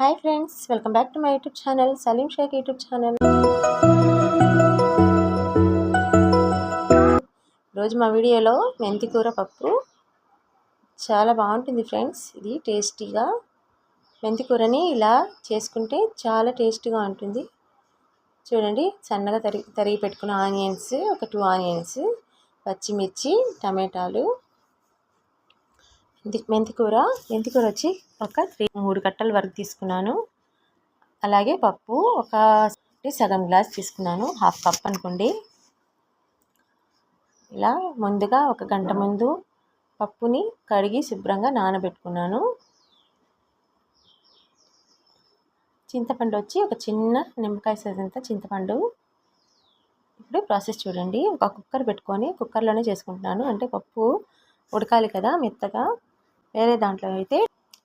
Hi friends welcome back to my YouTube channel Salim Shaik YouTube channel. రోజు మా వీడియోలో మెంతి కూర పప్పు. చాలా బాగుంటుంది ఫ్రెండ్స్ ఇది టేస్టీగా. మెంతి కూరని ఇలా చేసుకుంటే చాలా టేస్టీగా ఉంటుంది. చూడండి సన్నగా తరిగి తరిగి పెట్టుకున్న ఆనియన్స్ ఒక టూ ఆనియన్స్ పచ్చిమిర్చి టమాటాలు మెంతి మెంతికూర వచ్చి ఒక త్రీ మూడు కట్టల వరకు తీసుకున్నాను. అలాగే పప్పు ఒక సగం గ్లాస్ తీసుకున్నాను. హాఫ్ కప్ అనుకోండి. ఇలా ముందుగా ఒక గంట ముందు పప్పుని కడిగి శుభ్రంగా నానబెట్టుకున్నాను. చింతపండు వచ్చి ఒక చిన్న నిమ్మకాయ సైజ్ అంత చింతపండు. ఇప్పుడు ప్రాసెస్ చూడండి. ఒక కుక్కర్ పెట్టుకొని కుక్కర్లోనే చేసుకుంటున్నాను. అంటే పప్పు ఉడకాలి కదా మెత్తగా. వేరే దాంట్లో అయితే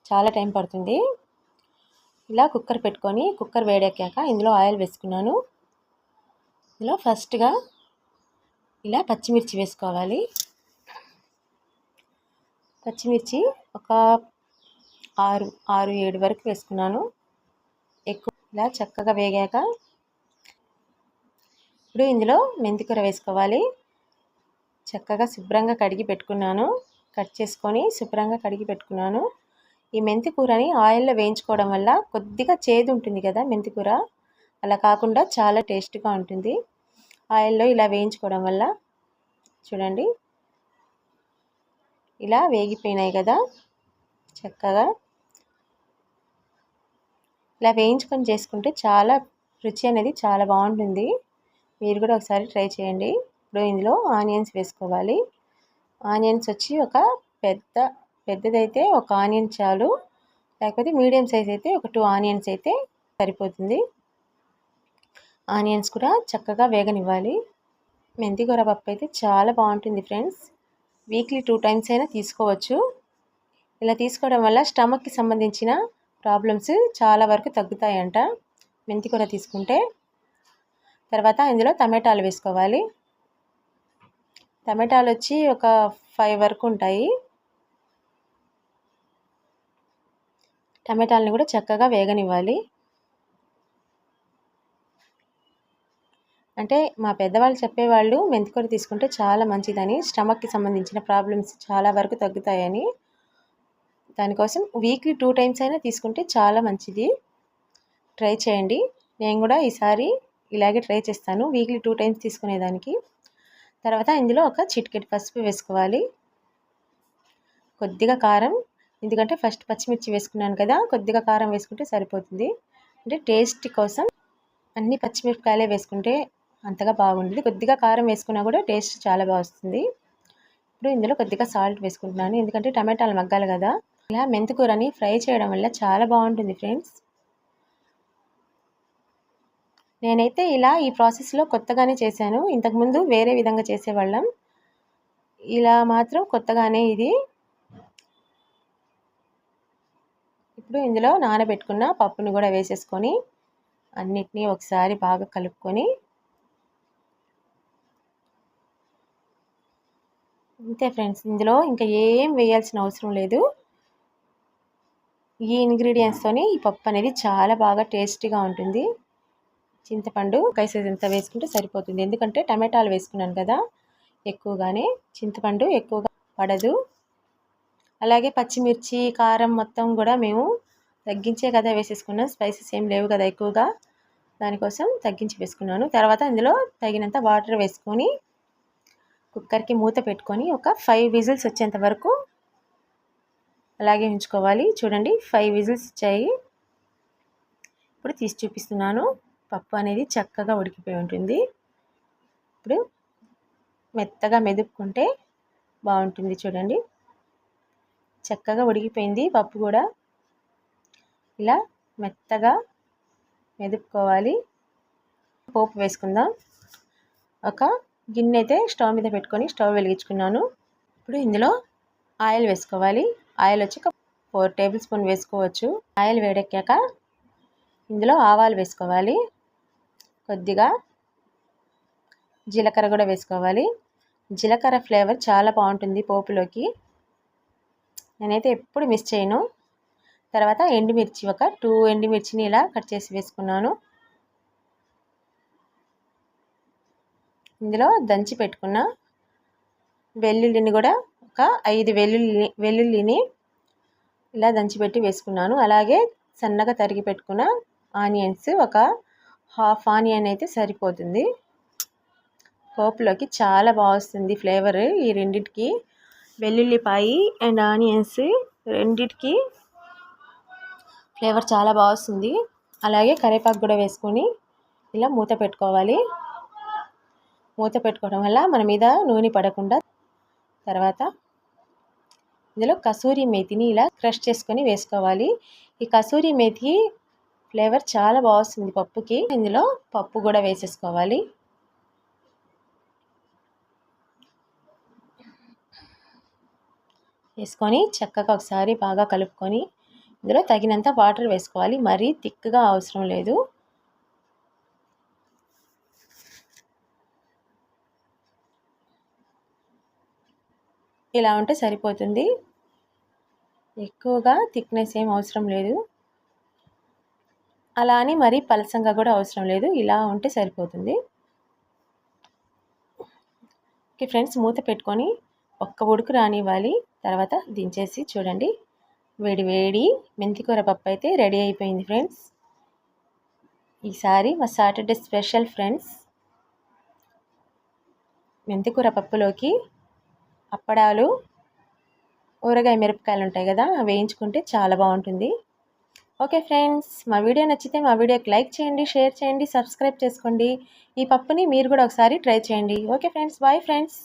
చాలా టైం పడుతుంది. ఇలా కుక్కర్ పెట్టుకొని కుక్కర్ వేడెక్కాక ఇందులో ఆయిల్ వేసుకున్నాను. ఇందులో ఫస్ట్గా ఇలా పచ్చిమిర్చి వేసుకోవాలి. పచ్చిమిర్చి ఒక ఆరు ఆరు ఏడు వరకు వేసుకున్నాను. ఎక్కువ ఇలా చక్కగా వేగాక ఇప్పుడు ఇందులో మెంతికూర వేసుకోవాలి. చక్కగా శుభ్రంగా కడిగి పెట్టుకున్నాను. కట్ చేసుకొని శుభ్రంగా కడిగి పెట్టుకున్నాను. ఈ మెంతి కూరని ఆయిల్లో వేయించుకోవడం వల్ల కొద్దిగా చేదు ఉంటుంది కదా మెంతి కూర. అలా కాకుండా చాలా టేస్ట్గా ఉంటుంది. ఆయిల్లో ఇలా వేయించుకోవడం వల్ల చూడండి. ఇలా వేగిపోయినాయి కదా చక్కగా. ఇలా వేయించుకొని చేసుకుంటే చాలా రుచి అనేది చాలా బాగుంటుంది. మీరు కూడా ఒకసారి ట్రై చేయండి. ఇప్పుడు ఇందులో ఆనియన్స్ వేసుకోవాలి. ఆనియన్స్ వచ్చి ఒక పెద్ద పెద్దదైతే ఒక ఆనియన్ చాలు. లేకపోతే మీడియం సైజ్ అయితే ఒక టూ ఆనియన్స్ అయితే సరిపోతుంది. ఆనియన్స్ కూడా చక్కగా వేగనివ్వాలి. మెంతికూర పప్పు అయితే చాలా బాగుంటుంది ఫ్రెండ్స్. వీక్లీ టూ టైమ్స్ అయినా తీసుకోవచ్చు. ఇలా తీసుకోవడం వల్ల స్టమక్కి సంబంధించిన ప్రాబ్లమ్స్ చాలా వరకు తగ్గుతాయంట. మెంతికూర తీసుకుంటే. తర్వాత ఇందులో టమాటాలు వేసుకోవాలి. టమాటాలు వచ్చి ఒక ఫైవ్ వరకు ఉంటాయి. టమాటాలని కూడా చక్కగా వేగనివ్వాలి. అంటే మా పెద్దవాళ్ళు చెప్పేవాళ్ళు మెంతికూర తీసుకుంటే చాలా మంచిదని స్టమక్కి సంబంధించిన ప్రాబ్లమ్స్ చాలా వరకు తగ్గుతాయని. దానికోసం వీక్లీ టూ టైమ్స్ అయినా తీసుకుంటే చాలా మంచిది. ట్రై చేయండి. నేను కూడా ఈసారి ఇలాగే ట్రై చేస్తాను. వీక్లీ టూ టైమ్స్ తీసుకునేదానికి. తర్వాత ఇందులో ఒక చిటికెట్ పసుపు వేసుకోవాలి. కొద్దిగా కారం ఎందుకంటే ఫస్ట్ పచ్చిమిర్చి వేసుకున్నాను కదా కొద్దిగా కారం వేసుకుంటే సరిపోతుంది. అంటే టేస్ట్ కోసం అన్ని పచ్చిమిరపకాయలే వేసుకుంటే అంతగా బాగుంటుంది కొద్దిగా కారం వేసుకున్నా కూడా టేస్ట్ చాలా బాగా వస్తుంది. ఇప్పుడు ఇందులో కొద్దిగా సాల్ట్ వేసుకుంటున్నాను. ఎందుకంటే టమాటాలు మగ్గాలి కదా. ఇలా మెంతికూరని ఫ్రై చేయడం వల్ల చాలా బాగుంటుంది ఫ్రెండ్స్. నేనైతే ఇలా ఈ ప్రాసెస్లో కొత్తగానే చేశాను. ఇంతకుముందు వేరే విధంగా చేసేవాళ్ళం. ఇలా మాత్రం కొత్తగానే ఇది. ఇప్పుడు ఇందులో నానబెట్టుకున్న పప్పుని కూడా వేసేసుకొని అన్నిటినీ ఒకసారి బాగా కలుపుకొని అంతే ఫ్రెండ్స్. ఇందులో ఇంకా ఏం వేయాల్సిన అవసరం లేదు. ఈ ఇంగ్రీడియంట్స్తోని ఈ పప్పు అనేది చాలా బాగా టేస్టీగా ఉంటుంది. చింతపండు కైసైజ్ ఎంత వేసుకుంటే సరిపోతుంది. ఎందుకంటే టమాటాలు వేసుకున్నాను కదా ఎక్కువగానే చింతపండు ఎక్కువగా పడదు. అలాగే పచ్చిమిర్చి కారం మొత్తం కూడా మేము తగ్గించే కదా వేసేసుకున్నాం. స్పైసెస్ ఏం లేవు కదా ఎక్కువగా. దానికోసం తగ్గించి వేసుకున్నాను. తర్వాత ఇందులో తగినంత వాటర్ వేసుకొని కుక్కర్కి మూత పెట్టుకొని ఒక ఫైవ్ విజిల్స్ వచ్చేంత వరకు అలాగే ఉంచుకోవాలి. చూడండి ఫైవ్ విజిల్స్ వచ్చాయి. ఇప్పుడు తీసి చూపిస్తున్నాను. పప్పు అనేది చక్కగా ఉడికిపోయి ఉంటుంది. ఇప్పుడు మెత్తగా మెదుపుకుంటే బాగుంటుంది చూడండి. చక్కగా ఉడికిపోయింది పప్పు కూడా. ఇలా మెత్తగా మెదుపుకోవాలి. పోపు వేసుకుందాం. ఒక గిన్నె అయితే స్టవ్ మీద పెట్టుకొని స్టవ్ వెలిగించుకున్నాను. ఇప్పుడు ఇందులో ఆయిల్ వేసుకోవాలి. ఆయిల్ వచ్చి ఫోర్ టేబుల్ స్పూన్ వేసుకోవచ్చు. ఆయిల్ వేడెక్కాక ఇందులో ఆవాలు వేసుకోవాలి. కొద్దిగా జీలకర్ర కూడా వేసుకోవాలి. జీలకర్ర ఫ్లేవర్ చాలా బాగుంటుంది పోపులోకి. నేనైతే ఎప్పుడు మిస్ చేయను. తర్వాత ఎండుమిర్చి ఒక టూ ఎండుమిర్చిని ఇలా కట్ చేసి వేసుకున్నాను. ఇందులో దంచి పెట్టుకున్న వెల్లుల్లిని కూడా ఒక ఐదు వెల్లుల్లి వెల్లుల్లిని ఇలా దంచిపెట్టి వేసుకున్నాను. అలాగే సన్నగా తరిగి పెట్టుకున్న ఆనియన్స్ ఒక హాఫ్ ఆనియన్ అయితే సరిపోతుంది. పోపులోకి చాలా బాగుంది ఫ్లేవర్ ఈ రెండింటికి. వెల్లుల్లిపాయి అండ్ ఆనియన్స్ రెండింటికి ఫ్లేవర్ చాలా బాగుంది అలాగే కరివేపాకు కూడా వేసుకొని ఇలా మూత పెట్టుకోవాలి. మూత పెట్టుకోవడం వల్ల మన మీద నూనె పడకుండా తర్వాత ఇందులో కసూరి మేతిని ఇలా క్రష్ చేసుకొని వేసుకోవాలి. ఈ కసూరి మేతి ఫ్లేవర్ చాలా బాగుంది పప్పుకి. ఇందులో పప్పు కూడా వేసేసుకోవాలి. వేసుకొని చక్కగా ఒకసారి బాగా కలుపుకొని ఇందులో తగినంత వాటర్ వేసుకోవాలి. మరీ థిక్గా అవసరం లేదు. ఇలా ఉంటే సరిపోతుంది. ఎక్కువగా థిక్నెస్ ఏం అవసరం లేదు. అలా అని మరీ పలసంగా కూడా అవసరం లేదు. ఇలా ఉంటే సరిపోతుంది. ఓకే ఫ్రెండ్స్ మూత పెట్టుకొని ఒక్క ఉడుకు రానివ్వాలి. తర్వాత దించేసి చూడండి. వేడి వేడి మెంతికూర పప్పు అయితే రెడీ అయిపోయింది ఫ్రెండ్స్. ఈసారి మా సాటర్డే స్పెషల్ ఫ్రెండ్స్. మెంతికూర పప్పులోకి అప్పడాలు ఊరగాయ మిరపకాయలు ఉంటాయి కదా వేయించుకుంటే చాలా బాగుంటుంది. ఓకే ఫ్రెండ్స్ మా వీడియో నచ్చితే మా వీడియోకి లైక్ చేయండి షేర్ చేయండి సబ్స్క్రైబ్ చేసుకోండి. ఈ పప్పుని మీరు కూడా ఒకసారి ట్రై చేయండి. Okay friends bye friends.